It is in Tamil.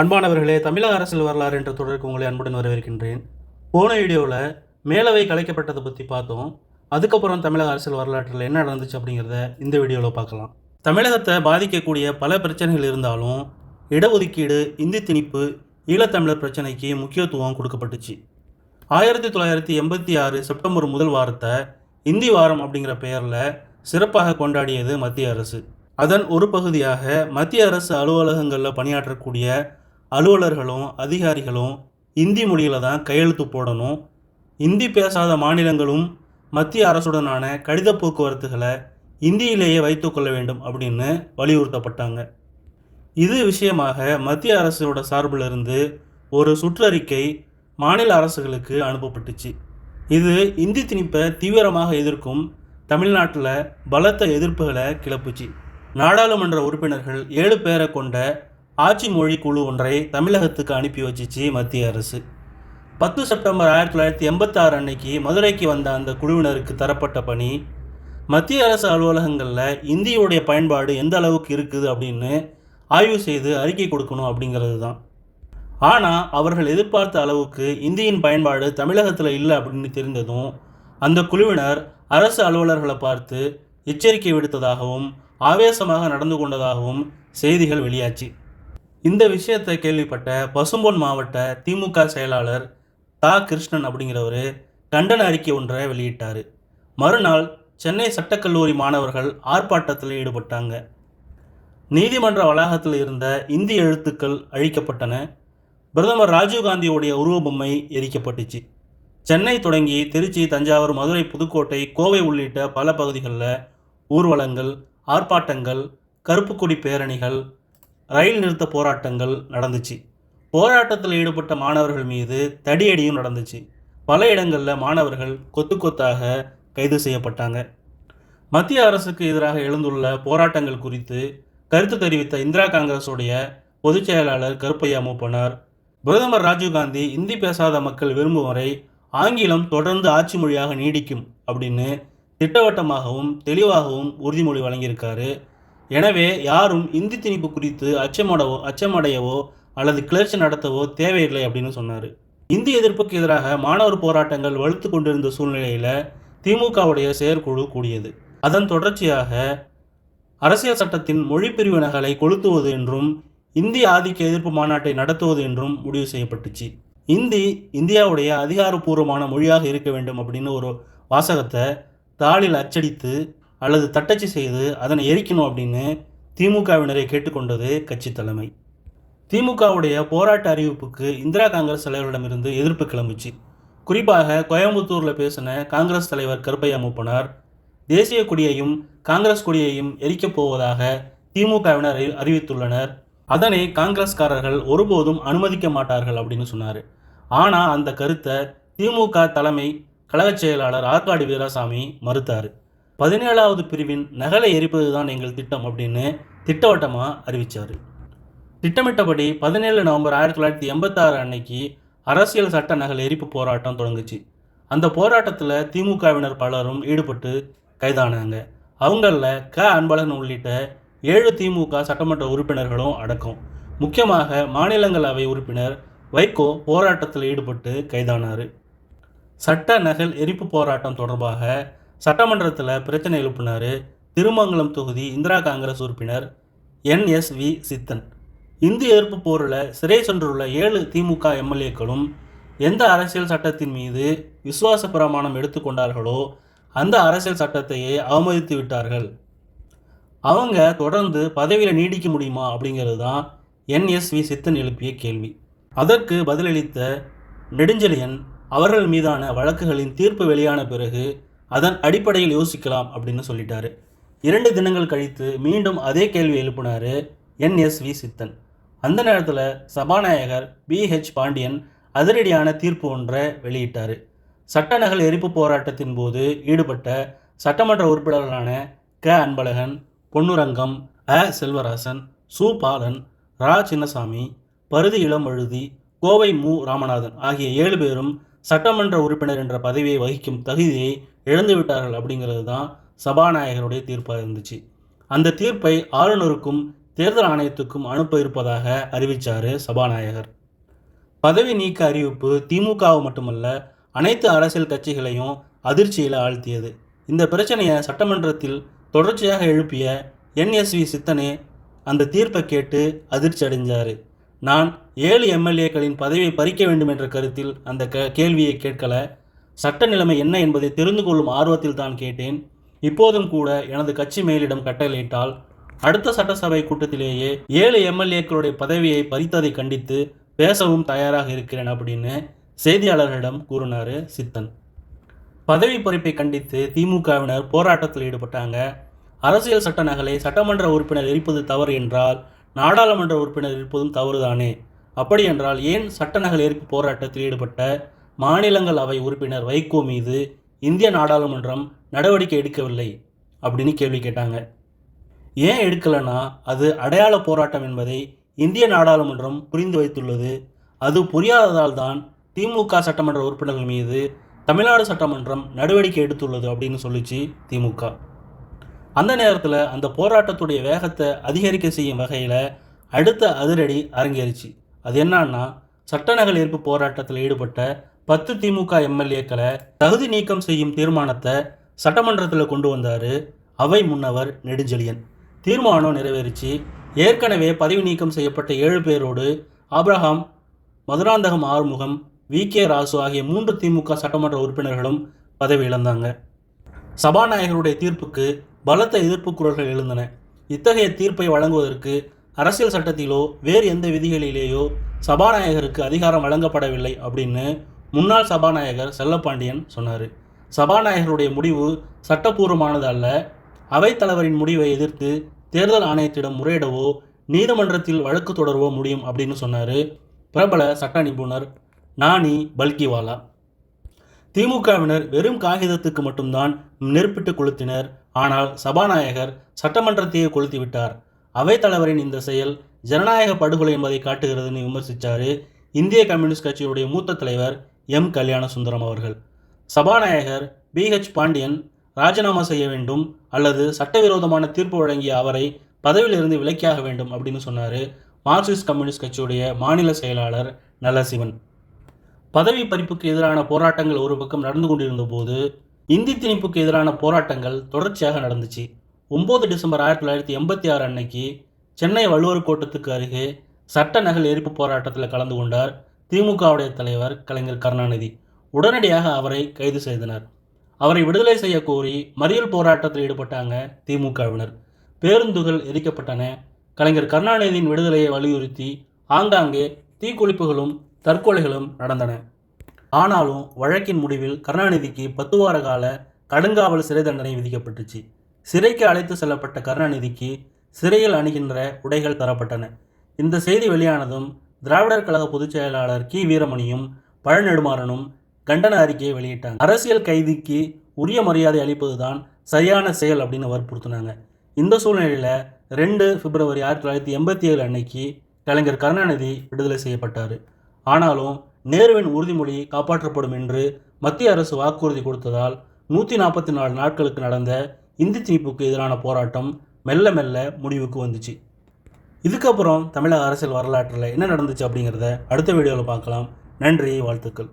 அன்பானவர்களே தமிழக அரசியல் வரலாறு என்ற தொடருக்கு உங்களை அன்புடன் வரவேற்கின்றேன். போன வீடியோவில் மேலவை கலைக்கப்பட்டதை பற்றி பார்த்தோம். அதுக்கப்புறம் தமிழக அரசியல் வரலாற்றில் என்ன நடந்துச்சு அப்படிங்கிறத இந்த வீடியோவில் பார்க்கலாம். தமிழகத்தை பாதிக்கக்கூடிய பல பிரச்சனைகள் இருந்தாலும் இடஒதுக்கீடு இந்தி திணிப்பு ஈழத்தமிழர் பிரச்சனைக்கு முக்கியத்துவம் கொடுக்கப்பட்டுச்சு. ஆயிரத்தி தொள்ளாயிரத்தி எண்பத்தி ஆறு செப்டம்பர் முதல் வாரத்தை இந்தி வாரம் அப்படிங்கிற பெயரில் சிறப்பாக கொண்டாடியது மத்திய அரசு. அதன் ஒரு பகுதியாக மத்திய அரசு அலுவலகங்களில் பணியாற்றக்கூடிய அலுவலர்களும் அதிகாரிகளும் இந்தி மொழியில் தான் கையெழுத்து போடணும். இந்தி பேசாத மாநிலங்களும் மத்திய அரசுடனான கடித போக்குவரத்துகளை இந்தியிலேயே வைத்துக்கொள்ள வேண்டும் அப்படின்னு வலியுறுத்தப்பட்டாங்க. இது விஷயமாக மத்திய அரசோட சார்பிலிருந்து ஒரு சுற்றறிக்கை மாநில அரசுகளுக்கு அனுப்பப்பட்டுச்சு. இது இந்தி திணிப்பை தீவிரமாக எதிர்க்கும் தமிழ்நாட்டில் பலத்த எதிர்ப்புகளை கிளப்புச்சு. நாடாளுமன்ற உறுப்பினர்கள் ஏழு பேரை கொண்ட ஆட்சி மொழி குழு ஒன்றை தமிழகத்துக்கு அனுப்பி வச்சிச்சு மத்திய அரசு. பத்து செப்டம்பர் ஆயிரத்தி தொள்ளாயிரத்தி எண்பத்தாறு அன்னைக்கு மதுரைக்கு வந்த அந்த குழுவினருக்கு தரப்பட்ட பணி மத்திய அரசு அலுவலகங்களில் இந்தியுடைய பயன்பாடு எந்த அளவுக்கு இருக்குது அப்படின்னு ஆய்வு செய்து அறிக்கை கொடுக்கணும் அப்படிங்கிறது தான். ஆனால் அவர்கள் எதிர்பார்த்த அளவுக்கு இந்தியின் பயன்பாடு தமிழகத்தில் இல்லை அப்படின்னு தெரிந்ததும் அந்த குழுவினர் அரசு அலுவலர்களை பார்த்து எச்சரிக்கை விடுத்ததாகவும் ஆவேசமாக நடந்து கொண்டதாகவும் செய்திகள் வெளியாச்சு. இந்த விஷயத்தை கேள்விப்பட்ட பசும்பொன் மாவட்ட திமுக செயலாளர் தா. கிருஷ்ணன் அப்படிங்கிறவர் கண்டன அறிக்கை ஒன்றை வெளியிட்டார். மறுநாள் சென்னை சட்டக்கல்லூரி மாணவர்கள் ஆர்ப்பாட்டத்தில் ஈடுபட்டாங்க. நீதிமன்ற வளாகத்தில் இருந்த இந்தி எழுத்துக்கள் அழிக்கப்பட்டன. பிரதமர் ராஜீவ்காந்தியோடைய உருவபொம்மை எரிக்கப்பட்டுச்சு. சென்னை தொடங்கி திருச்சி தஞ்சாவூர் மதுரை புதுக்கோட்டை கோவை உள்ளிட்ட பல பகுதிகளில் ஊர்வலங்கள் ஆர்ப்பாட்டங்கள் கருப்புக்குடி பேரணிகள் ரயில் நிறுத்த போராட்டங்கள் நடந்துச்சு. போராட்டத்தில் ஈடுபட்ட மாணவர்கள் மீது தடியடியும் நடந்துச்சு. பல இடங்களில் மாணவர்கள் கொத்து கொத்தாக கைது செய்யப்பட்டாங்க. மத்திய அரசுக்கு எதிராக எழுந்துள்ள போராட்டங்கள் குறித்து கருத்து தெரிவித்த இந்திரா காங்கிரஸுடைய பொதுச் செயலாளர் கருப்பையா மூப்பனார் பிரதமர் ராஜீவ்காந்தி இந்தி பேசாத மக்கள் விரும்பும் வரை ஆங்கிலம் தொடர்ந்து ஆட்சி மொழியாக நீடிக்கும் அப்படின்னு திட்டவட்டமாகவும் தெளிவாகவும் உறுதிமொழி வழங்கியிருக்காரு எனவே யாரும் இந்தி திணிப்பு குறித்து அச்சமடவோ அச்சமடையவோ அல்லது கிளர்ச்சி நடத்தவோ தேவையில்லை அப்படின்னு சொன்னார். இந்தி எதிர்ப்புக்கு எதிராக மாணவர் போராட்டங்கள் வலுத்து கொண்டிருந்த சூழ்நிலையில் திமுகவுடைய செயற்குழு கூடியது. அதன் தொடர்ச்சியாக அரசியல் சட்டத்தின் மொழி பிரிவு நகலை கொளுத்துவது என்றும் இந்தி ஆதிக்க எதிர்ப்பு மாநாட்டை நடத்துவது என்றும் முடிவு செய்யப்பட்டுச்சு. இந்தி இந்தியாவுடைய அதிகாரப்பூர்வமான மொழியாக இருக்க வேண்டும் அப்படின்னு ஒரு வாசகத்தை தாளில் அச்சடித்து அல்லது தட்டச்சு செய்து அதனை எரிக்கணும் அப்படின்னு திமுகவினரை கேட்டுக்கொண்டது கட்சி தலைமை. திமுகவுடைய போராட்ட அறிவிப்புக்கு இந்திரா காங்கிரஸ் தலைவரிடமிருந்து எதிர்ப்பு கிளம்புச்சு. குறிப்பாக கோயம்புத்தூரில் பேசின காங்கிரஸ் தலைவர் கருப்பையா மூப்பனார் தேசிய கொடியையும் காங்கிரஸ் கொடியையும் எரிக்கப் போவதாக திமுகவினர் அறி- அறிவித்துள்ளனர். அதனை காங்கிரஸ்காரர்கள் ஒருபோதும் அனுமதிக்க மாட்டார்கள் அப்படின்னு சொன்னார். ஆனால் அந்த கருத்தை திமுக தலைமை கழகச் செயலாளர் ஆற்காடு வீராசாமி மறுத்தார். பதினேழாவது பிரிவின் நகலை எரிப்பது தான் எங்கள் திட்டம் அப்படின்னு திட்டவட்டமாக அறிவித்தார் திட்டமிட்டபடி பதினேழு நவம்பர் ஆயிரத்தி தொள்ளாயிரத்தி எண்பத்தாறு அன்னைக்கு அரசியல் சட்ட நகல் எரிப்பு போராட்டம் தொடங்குச்சு. அந்த போராட்டத்தில் திமுகவினர் பலரும் ஈடுபட்டு கைதானாங்க. அவங்களில் க. அன்பழகன் உள்ளிட்ட ஏழு திமுக சட்டமன்ற உறுப்பினர்களும் அடக்கம். முக்கியமாக மாநிலங்களவை உறுப்பினர் வைகோ போராட்டத்தில் ஈடுபட்டு கைதானார். சட்ட நகல் எரிப்பு போராட்டம் தொடர்பாக சட்டமன்றத்தில் பிரச்சனை எழுப்பினார் திருமங்கலம் தொகுதி இந்திரா காங்கிரஸ் உறுப்பினர் என்எஸ்வி சித்தன். இந்திய எதிர்ப்பு போரில் சிறை சென்றுள்ள ஏழு திமுக எம்எல்ஏக்களும் எந்த அரசியல் சட்டத்தின் மீது விசுவாச பிரமாணம் எடுத்துக்கொண்டார்களோ அந்த அரசியல் சட்டத்தையே அவமதித்து விட்டார்கள். அவங்க தொடர்ந்து பதவியில் நீடிக்க முடியுமா அப்படிங்கிறது தான் என்எஸ்வி சித்தன் எழுப்பிய கேள்வி. அதற்கு பதிலளித்த நெடுஞ்செழியன் அவர்கள் மீதான வழக்குகளின் தீர்ப்பு வெளியான பிறகு அதன் அடிப்படையில் யோசிக்கலாம் அப்படின்னு சொல்லிட்டாரு. இரண்டு தினங்கள் கழித்து மீண்டும் அதே கேள்வி எழுப்பினார் என்எஸ்வி சித்தன். அந்த நேரத்தில் சபாநாயகர் பிஹெச் பாண்டியன் அதிரடியான தீர்ப்பு ஒன்றை வெளியிட்டார். சட்டநகல் எரிப்பு போராட்டத்தின் போது ஈடுபட்ட சட்டமன்ற உறுப்பினர்களான க. அன்பழகன் பொன்னுரங்கம் அ. செல்வராசன் சு. பாலன் ரா. சின்னசாமி பருதி இளமழுதி கோவை மு. ராமநாதன் ஆகிய ஏழு பேரும் சட்டமன்ற உறுப்பினர் என்ற பதவியை வகிக்கும் தகுதியை இழந்து விட்டார்கள் அப்படிங்கிறது தான் சபாநாயகருடைய தீர்ப்பாக இருந்துச்சு. அந்த தீர்ப்பை ஆளுநருக்கும் தேர்தல் ஆணையத்துக்கும் அனுப்ப இருப்பதாக அறிவித்தார் சபாநாயகர். பதவி நீக்க அறிவிப்பு திமுகவை மட்டுமல்ல அனைத்து அரசியல் கட்சிகளையும் அதிர்ச்சியில் ஆழ்த்தியது. இந்த பிரச்சனையை சட்டமன்றத்தில் தொடர்ச்சியாக எழுப்பிய என்எஸ்வி சித்தனே அந்த தீர்ப்பை கேட்டு அதிர்ச்சி அடைஞ்சார். நான் ஏழு எம்எல்ஏக்களின் பதவியை பறிக்க வேண்டும் என்ற கருத்தில் அந்த க கேள்வியை கேட்கல சட்ட நிலைமை என்ன என்பதை தெரிந்து கொள்ளும் ஆர்வத்தில் தான் கேட்டேன். இப்போதும் கூட எனது கட்சி மேலிடம் கட்டளையிட்டால் அடுத்த சட்டசபை கூட்டத்திலேயே ஏழு எம்எல்ஏக்களுடைய பதவியை பறித்ததை கண்டித்து பேசவும் தயாராக இருக்கிறேன் அப்படின்னு செய்தியாளர்களிடம் கூறினார் சித்தன். பதவி பறிப்பை கண்டித்து திமுகவினர் போராட்டத்தில் ஈடுபட்டாங்க. அரசியல் சட்ட நகலை சட்டமன்ற உறுப்பினர் எரிப்பது தவறு என்றால் நாடாளுமன்ற உறுப்பினர் இருப்பதும் தவறுதானே? அப்படி என்றால் ஏன் சட்ட நகல் எரிப்பு போராட்டத்தில் ஈடுபட்ட மாநிலங்களவை உறுப்பினர் வைகோ மீது இந்திய நாடாளுமன்றம் நடவடிக்கை எடுக்கவில்லை அப்படின்னு கேள்வி கேட்டாங்க. ஏன் எடுக்கலைன்னா அது அடையாள போராட்டம் என்பதை இந்திய நாடாளுமன்றம் புரிந்து வைத்துள்ளது. அது புரியாததால் தான் திமுக சட்டமன்ற உறுப்பினர்கள் மீது தமிழ்நாடு சட்டமன்றம் நடவடிக்கை எடுத்துள்ளது அப்படின்னு சொல்லிச்சு திமுக. அந்த நேரத்தில் அந்த போராட்டத்துடைய வேகத்தை அதிகரிக்க செய்யும் வகையில் அடுத்த அதிரடி அரங்கேறிச்சு. அது என்னன்னா சட்டநகல் ஏற்பு போராட்டத்தில் ஈடுபட்ட பத்து திமுக எம்எல்ஏக்களை தகுதி நீக்கம் செய்யும் தீர்மானத்தை சட்டமன்றத்தில் கொண்டு வந்தார் அவை முன்னவர் நெடுஞ்செழியன். தீர்மானம் நிறைவேறிச்சு. ஏற்கனவே பதவி நீக்கம் செய்யப்பட்ட ஏழு பேரோடு Abraham Madurantakam Arumugam V. K. Rasu ஆகிய மூன்று திமுக சட்டமன்ற உறுப்பினர்களும் பதவி இழந்தாங்க. சபாநாயகருடைய தீர்ப்புக்கு பலத்த எதிர்ப்பு குரல்கள் எழுந்தன. இத்தகைய தீர்ப்பை வழங்குவதற்கு அரசியல் சட்டத்திலோ வேறு எந்த விதிகளிலேயோ சபாநாயகருக்கு அதிகாரம் வழங்கப்படவில்லை அப்படின்னு முன்னாள் சபாநாயகர் செல்லப்பாண்டியன் சொன்னார். சபாநாயகருடைய முடிவு சட்டப்பூர்வமானது அல்ல. அவைத்தலைவரின் முடிவை எதிர்த்து தேர்தல் ஆணையத்திடம் முறையிடவோ நீதிமன்றத்தில் வழக்கு தொடரவோ முடியும் அப்படின்னு சொன்னார் பிரபல சட்ட நிபுணர் நானி பல்கிவாலா. திமுகவினர் வெறும் காகிதத்துக்கு மட்டும்தான் நெருப்பிட்டு கொளுத்தினர். ஆனால் சபாநாயகர் சட்டமன்றத்தையே கொளுத்தி விட்டார். அவைத்தலைவரின் இந்த செயல் ஜனநாயக படுகொலை என்பதை காட்டுகிறதுன்னு விமர்சித்தார் இந்திய கம்யூனிஸ்ட் கட்சியுடைய மூத்த தலைவர் எம். கல்யாண சுந்தரம் அவர்கள். சபாநாயகர் பிஹெச் பாண்டியன் ராஜினாமா செய்ய வேண்டும் அல்லது சட்டவிரோதமான தீர்ப்பு வழங்கிய அவரை பதவியிலிருந்து விலக்கியாக வேண்டும் அப்படின்னு சொன்னார் மார்க்சிஸ்ட் கம்யூனிஸ்ட் கட்சியுடைய மாநில செயலாளர் நலசிவன் பதவி பறிப்புக்கு எதிரான போராட்டங்கள் ஒரு பக்கம் நடந்து கொண்டிருந்த போது இந்தி திணிப்புக்கு எதிரான போராட்டங்கள் தொடர்ச்சியாக நடந்துச்சு. ஒம்பது டிசம்பர் ஆயிரத்தி தொள்ளாயிரத்தி எண்பத்தி ஆறு அன்னைக்கு சென்னை வள்ளுவர் கோட்டத்துக்கு அருகே சட்ட நகல் எரிப்பு போராட்டத்தில் கலந்து கொண்டார் திமுகவுடைய தலைவர் கலைஞர் கருணாநிதி உடனடியாக அவரை கைது செய்தனர். அவரை விடுதலை செய்ய கோரி மறியல் போராட்டத்தில் ஈடுபட்டாங்க திமுகவினர். பேருந்துகள் எரிக்கப்பட்டன. கலைஞர் கருணாநிதியின் விடுதலையை வலியுறுத்தி ஆங்காங்கே தீக்குளிப்புகளும் தற்கொலைகளும் நடந்தன. ஆனாலும் வழக்கின் முடிவில் கருணாநிதிக்கு பத்து வார கால கடுங்காவல் சிறை தண்டனை விதிக்கப்பட்டுச்சு. சிறைக்கு அழைத்து செல்லப்பட்ட கருணாநிதிக்கு சிறையில் அணுகின்ற உடைகள் தரப்பட்டன. இந்த செய்தி வெளியானதும் திராவிடர் கழக பொதுச் செயலாளர் கி. வீரமணியும் பழநெடுமாறனும் கண்டன அறிக்கையை வெளியிட்டாங்க. அரசியல் கைதிக்கு உரிய மரியாதை அளிப்பதுதான் சரியான செயல் அப்படின்னு வற்புறுத்தினாங்க இந்த சூழ்நிலையில் ரெண்டு பிப்ரவரி ஆயிரத்தி தொள்ளாயிரத்தி எண்பத்தி ஏழு அன்னைக்கு கலைஞர் கருணாநிதி விடுதலை செய்யப்பட்டார். ஆனாலும் நேருவின் உறுதிமொழி காப்பாற்றப்படும் என்று மத்திய அரசு வாக்குறுதி கொடுத்ததால் நூற்றி நாற்பத்தி நாலு நாட்களுக்கு நடந்த இந்தி திணிப்புக்கு எதிரான போராட்டம் மெல்ல மெல்ல முடிவுக்கு வந்துச்சு. இதுக்கப்புறம் தமிழக அரசியல் வரலாற்றில் என்ன நடந்துச்சு அப்படிங்கிறத அடுத்த வீடியோவில் பார்க்கலாம். நன்றி வாழ்த்துக்கள்.